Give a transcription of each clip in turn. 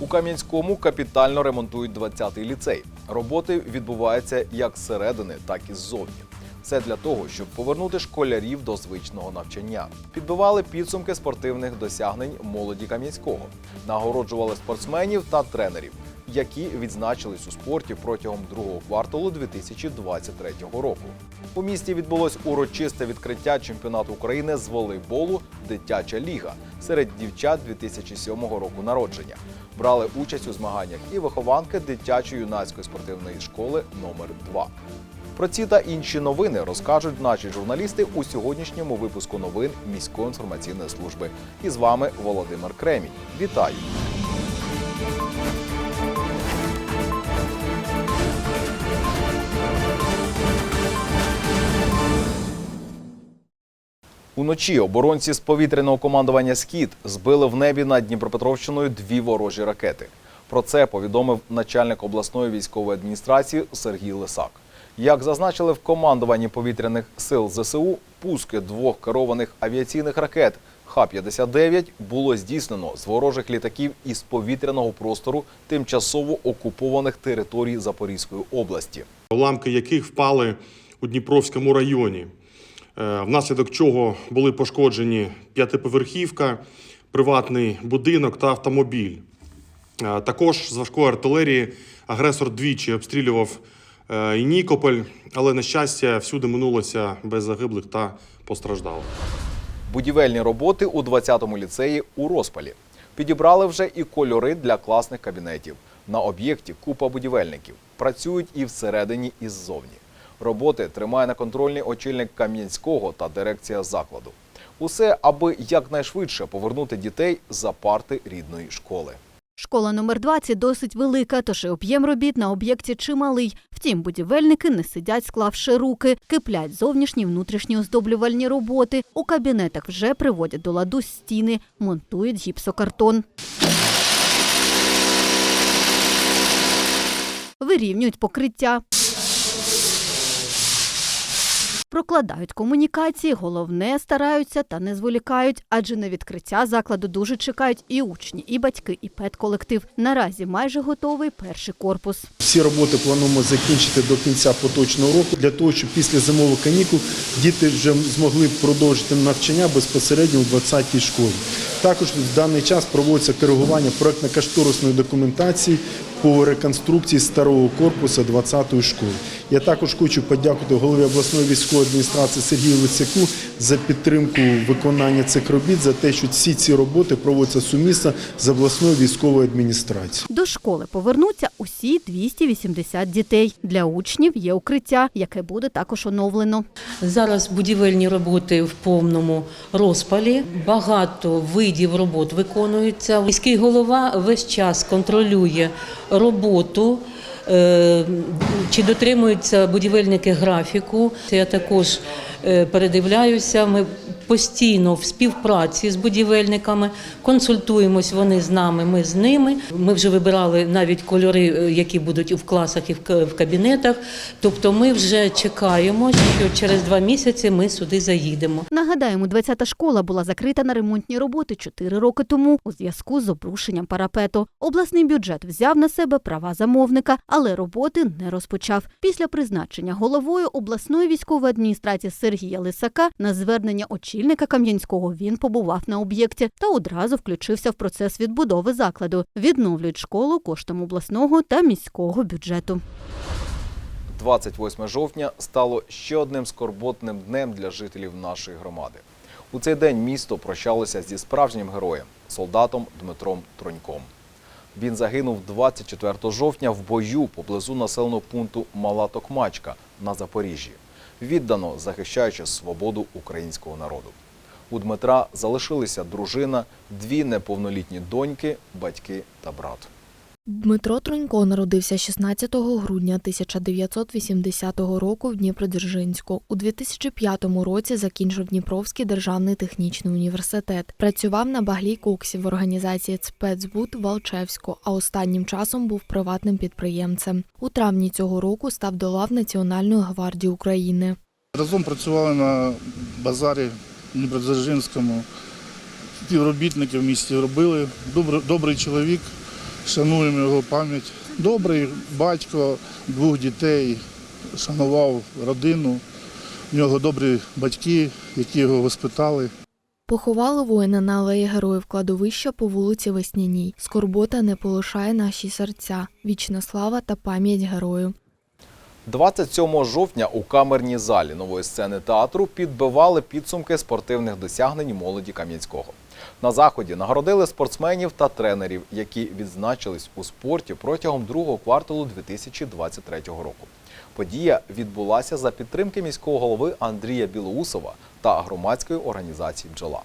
У Кам'янському капітально ремонтують 20-й ліцей. Роботи відбуваються як зсередини, так і ззовні. Все для того, щоб повернути школярів до звичного навчання. Підбивали підсумки спортивних досягнень молоді Кам'янського, нагороджували спортсменів та тренерів, які відзначились у спорті протягом другого кварталу 2023 року. У місті відбулось урочисте відкриття чемпіонату України з волейболу Дитяча ліга серед дівчат 2007 року народження. Брали участь у змаганнях і вихованки дитячо-юнацької спортивної школи номер 2 Про ці та інші новини розкажуть наші журналісти у сьогоднішньому випуску новин міської інформаційної служби. І з вами Володимир Кремінь. Вітаю! Уночі оборонці з повітряного командування Схід збили в небі над Дніпропетровщиною дві ворожі ракети. Про це повідомив начальник обласної військової адміністрації Сергій Лисак. Як зазначили в командуванні повітряних сил ЗСУ, пуски двох керованих авіаційних ракет Х-59 було здійснено з ворожих літаків із повітряного простору тимчасово окупованих територій Запорізької області. уламки яких впали у Дніпровському районі, внаслідок чого були пошкоджені п'ятиповерхівка, приватний будинок та автомобіль. Е, Також з важкої артилерії агресор двічі обстрілював е, і Нікополь, але, на щастя, всюди минулося без загиблих та постраждалих. Будівельні роботи у 20-му ліцеї у розпалі. Підібрали вже і кольори для класних кабінетів. На об'єкті купа будівельників. Працюють і всередині, і ззовні. Роботи тримає на контрольний очільник Кам'янського та дирекція закладу. Усе, аби якнайшвидше повернути дітей за парти рідної школи. Школа номер 20 досить велика, тож і об'єм робіт на об'єкті чималий. Втім, будівельники не сидять, склавши руки, киплять зовнішні внутрішні оздоблювальні роботи. У кабінетах вже приводять до ладу стіни, монтують гіпсокартон. Вирівнюють покриття. Прокладають комунікації, головне стараються та не зволікають, адже на відкриття закладу дуже чекають і учні, і батьки, і педколектив. Наразі майже готовий перший корпус. Всі роботи плануємо закінчити до кінця поточного року для того, щоб після зимових канікул діти вже змогли продовжити навчання безпосередньо у 20-й школі. Також в даний час проводиться коригування проектно-кошторисної документації по реконструкції старого корпусу 20-ї школи. Я також хочу подякувати голові обласної військової адміністрації Сергію Лисяку за підтримку виконання цих робіт, за те, що всі ці роботи проводяться сумісно з обласною військовою адміністрацією. До школи повернуться усі 280 дітей. Для учнів є укриття, яке буде також оновлено. Зараз будівельні роботи в повному розпалі. Багато видів робот виконуються. Міський голова весь час контролює роботу. Е, Чи дотримуються будівельники графіку? Я також е, передивляюся. Ми постійно в співпраці з будівельниками консультуємось вони з нами, ми з ними. Ми вже вибирали навіть кольори, е, які будуть в класах, і в кабінетах. Тобто, ми вже чекаємо, що через два місяці ми сюди заїдемо. Нагадаємо, 20-та школа була закрита на ремонтні роботи 4 роки тому у зв'язку з обрушенням парапету. Обласний бюджет взяв на себе права замовника, але роботи не розпочав. Після призначення головою обласної військової адміністрації Сергія Лисака на звернення очільника Кам'янського він побував на об'єкті та одразу включився в процес відбудови закладу. Відновлюють школу коштом обласного та міського бюджету. 28 жовтня стало ще одним скорботним днем для жителів нашої громади. У цей день місто прощалося зі справжнім героєм, солдатом Дмитром Троньком. Він загинув 24 жовтня в бою поблизу населеного пункту Мала Токмачка на Запоріжжі, віддано захищаючи свободу українського народу. У Дмитра залишилися дружина, дві неповнолітні доньки, батьки та брат. Дмитро Тронько народився 16 грудня 1980 року в Дніпродзержинську. У 2005 році закінчив Дніпровський державний технічний університет. Працював на баглій коксі в організації «Спецбуд» в Алчевську, а останнім часом був приватним підприємцем. У травні цього року став до лав Національної гвардії України. Разом працювали на базарі Дніпродзержинському. Співробітники в місті робили. Добрий чоловік, шануємо його пам'ять. Добрий батько, двох дітей, шанував родину. У нього добрі батьки, які його воспитали. Поховали воїна на алеї героїв кладовища по вулиці Весняній. Скорбота не полишає наші серця. Вічна слава та пам'ять герою. 27 жовтня у камерній залі нової сцени театру підбивали підсумки спортивних досягнень молоді Кам'янського. На заході нагородили спортсменів та тренерів, які відзначились у спорті протягом другого кварталу 2023 року. Подія відбулася за підтримки міського голови Андрія Білоусова та громадської організації Бджола.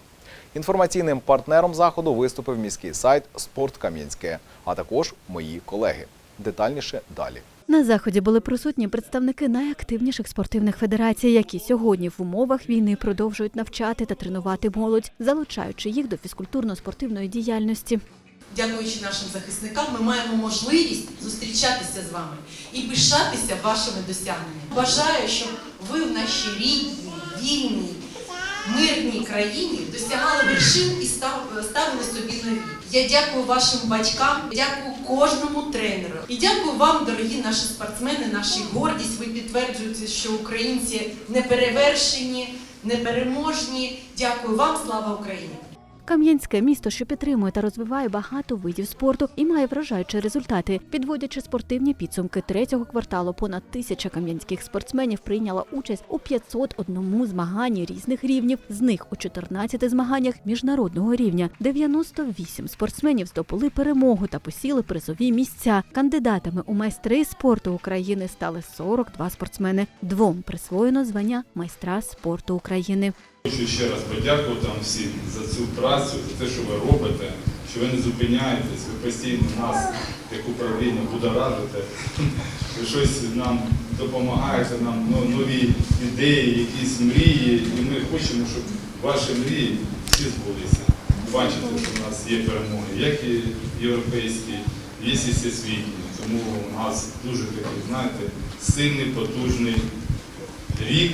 Інформаційним партнером заходу виступив міський сайт Спорт Кам'янське, а також мої колеги. Детальніше далі. На заході були присутні представники найактивніших спортивних федерацій, які сьогодні в умовах війни продовжують навчати та тренувати молодь, залучаючи їх до фізкультурно-спортивної діяльності. Дякуючи нашим захисникам, ми маємо можливість зустрічатися з вами і пишатися вашими досягненнями. Бажаю, щоб ви в нашій рідній, вільній, мирній країні досягали вершин і ставили собі нові. Я дякую вашим батькам, дякую кожному тренеру. І дякую вам, дорогі наші спортсмени, наші гордість. Ви підтверджуєте, що українці неперевершені, непереможні. Дякую вам, слава Україні! Кам'янське місто, що підтримує та розвиває багато видів спорту і має вражаючі результати. Підводячи спортивні підсумки третього кварталу, понад тисяча кам'янських спортсменів прийняла участь у 501 змаганні різних рівнів. З них у 14 змаганнях міжнародного рівня 98 спортсменів здобули перемогу та посіли призові місця. Кандидатами у майстри спорту України стали 42 спортсмени. Двом присвоєно звання майстра спорту України. Хочу ще раз подякувати вам всім за цю працю, за те, що ви робите, що ви не зупиняєтесь, ви постійно нас, як управління, будоражите, ви щось нам допомагаєте, нам ну, нові ідеї, якісь мрії, і ми хочемо, щоб ваші мрії всі збулися. Бачите, що в нас є перемоги, як і європейські, є і всесвітні. Тому у нас дуже такий, знаєте, сильний, потужний рік.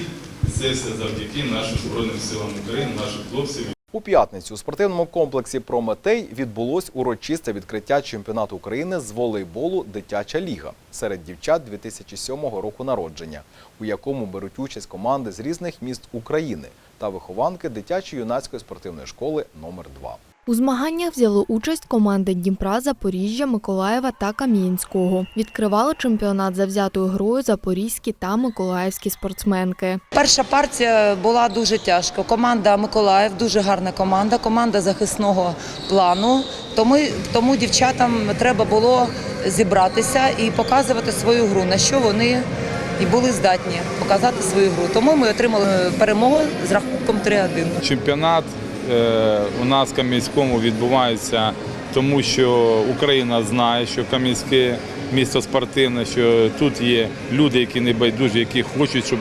Це все завдяки нашим Збройним силам України, нашим хлопців. У п'ятницю у спортивному комплексі Прометей відбулось урочисте відкриття чемпіонату України з волейболу Дитяча ліга серед дівчат 2007 року народження, у якому беруть участь команди з різних міст України та вихованки дитячої юнацької спортивної школи номер 2 У змаганнях взяли участь команди Дніпра, Запоріжжя, Миколаєва та Кам'янського. Відкривали чемпіонат завзятою грою запорізькі та миколаївські спортсменки. Перша партія була дуже тяжко. Команда Миколаїв дуже гарна команда, команда захисного плану. Тому, тому дівчатам треба було зібратися і показувати свою гру, на що вони і були здатні показати свою гру. Тому ми отримали перемогу з рахунком 3-1. Чемпіонат у нас в Кам'янському відбувається, тому що Україна знає, що Кам'янське місто спортивне, що тут є люди, які не байдужі, які хочуть, щоб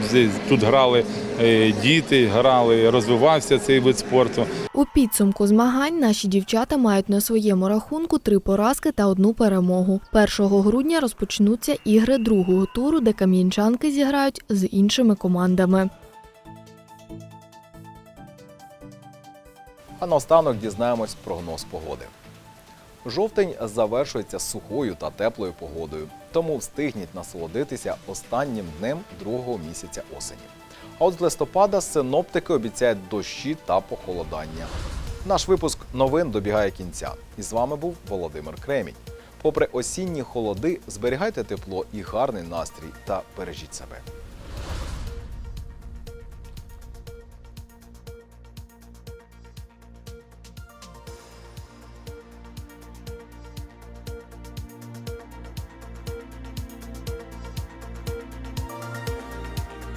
тут грали е, діти, грали, розвивався цей вид спорту. У підсумку змагань наші дівчата мають на своєму рахунку три поразки та одну перемогу. 1 грудня розпочнуться ігри другого туру, де кам'янчанки зіграють з іншими командами. А наостанок дізнаємось прогноз погоди. Жовтень завершується сухою та теплою погодою, тому встигніть насолодитися останнім днем другого місяця осені. А от з листопада синоптики обіцяють дощі та похолодання. Наш випуск новин добігає кінця. І з вами був Володимир Кремінь. Попри осінні холоди, зберігайте тепло і гарний настрій та бережіть себе.